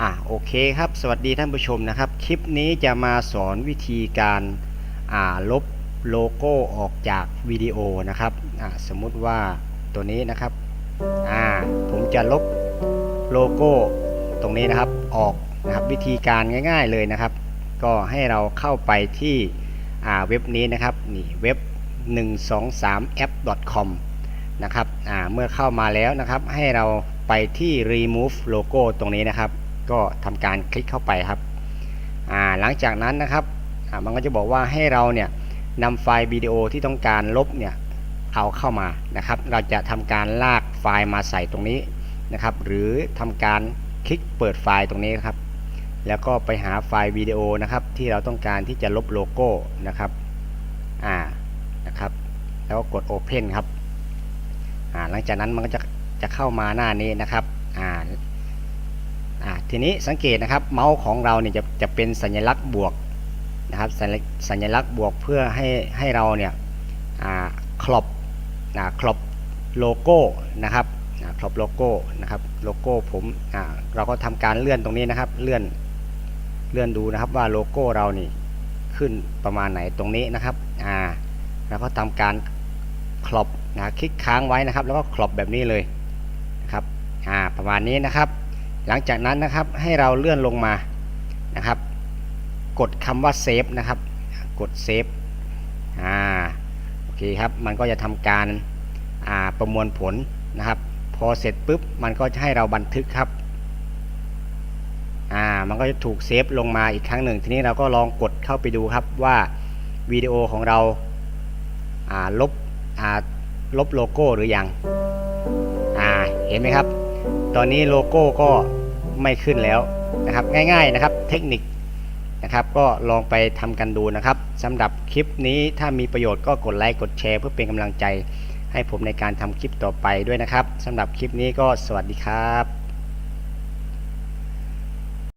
อะโอเคครับ สวัสดีท่านผู้ชมนะครับ คลิปนี้จะมาสอนวิธีการอ่าลบโลโก้ออกจากวิดีโอนะครับอ่าสมมุติว่าตัวนี้นะครับอ่าผมจะลบโลโก้ตรงนี้นะครับออกนะครับวิธีการง่าย ๆเลยนะครับ ก็ให้เราเข้าไปที่อ่าเว็บนี้นะครับนี่เว็บ 123app.com นะครับอ่าเมื่อเข้ามาแล้วนะครับให้เราไปที่ remove logo ตรงนี้นะครับ ก็ทำการคลิกเข้าไปครับหลังจากนั้นนะครับมันก็จะบอกว่าให้เราเนี่ยนำไฟล์วิดีโอที่ต้องการลบเนี่ยเอาเข้ามานะครับ เราจะทำการลากไฟล์มาใส่ตรงนี้นะครับ หรือทำการคลิกเปิดไฟล์ตรงนี้ครับ แล้วก็ไปหาไฟล์วิดีโอนะครับ ที่เราต้องการที่จะลบโลโก้นะครับอ่านะครับ แล้วก็กด Open ครับอ่าหลังจากนั้นมันก็จะจะเข้ามาหน้านี้นะครับอ่า ทีนี้สังเกตนะครับเมาส์ของเราเนี่ยจะจะเป็นสัญลักษณ์บวกนะครับสัญลักษณ์สัญลักษณ์บวกเพื่อให้ให้เราเนี่ยครอบนะครอบโลโก้นะครับครอบโลโก้นะครับโลโก้ผมเราก็ทำการเลื่อนตรงนี้นะครับเลื่อนเลื่อนดูนะครับว่าโลโก้เรานี่ขึ้นประมาณไหนตรงนี้นะครับอ่าแล้วก็ทำการครอบนะคลิกค้างไว้นะครับ แล้วก็ครอบแบบนี้เลยนะครับอ่าประมาณนี้นะครับ หลังจากนั้นนะครับให้เราเลื่อนลงมานะครับ กดคำว่าเซฟนะครับ กดเซฟอ่าโอเคครับมันก็จะทำการอ่าประมวลผลนะครับ พอเสร็จปุ๊บมันก็จะให้เราบันทึกครับอ่ามันก็จะถูกเซฟลงมาอีกครั้งหนึ่ง ทีนี้เราก็ลองกดเข้าไปดูครับว่าวิดีโอของเราอ่าลบอ่าลบโลโก้หรือยังอ่าเห็นไหมครับ ตอนนี้โลโก้ก็ ไม่ขึ้นแล้วนะครับ ง่ายๆนะครับเทคนิคนะครับ ก็ลองไปทำกันดูนะครับสำหรับคลิปนี้ถ้ามีประโยชน์ก็กดไลค์กดแชร์เพื่อเป็นกำลังใจให้ผมในการทำคลิปต่อไปด้วยนะครับสำหรับคลิปนี้ก็สวัสดีครับ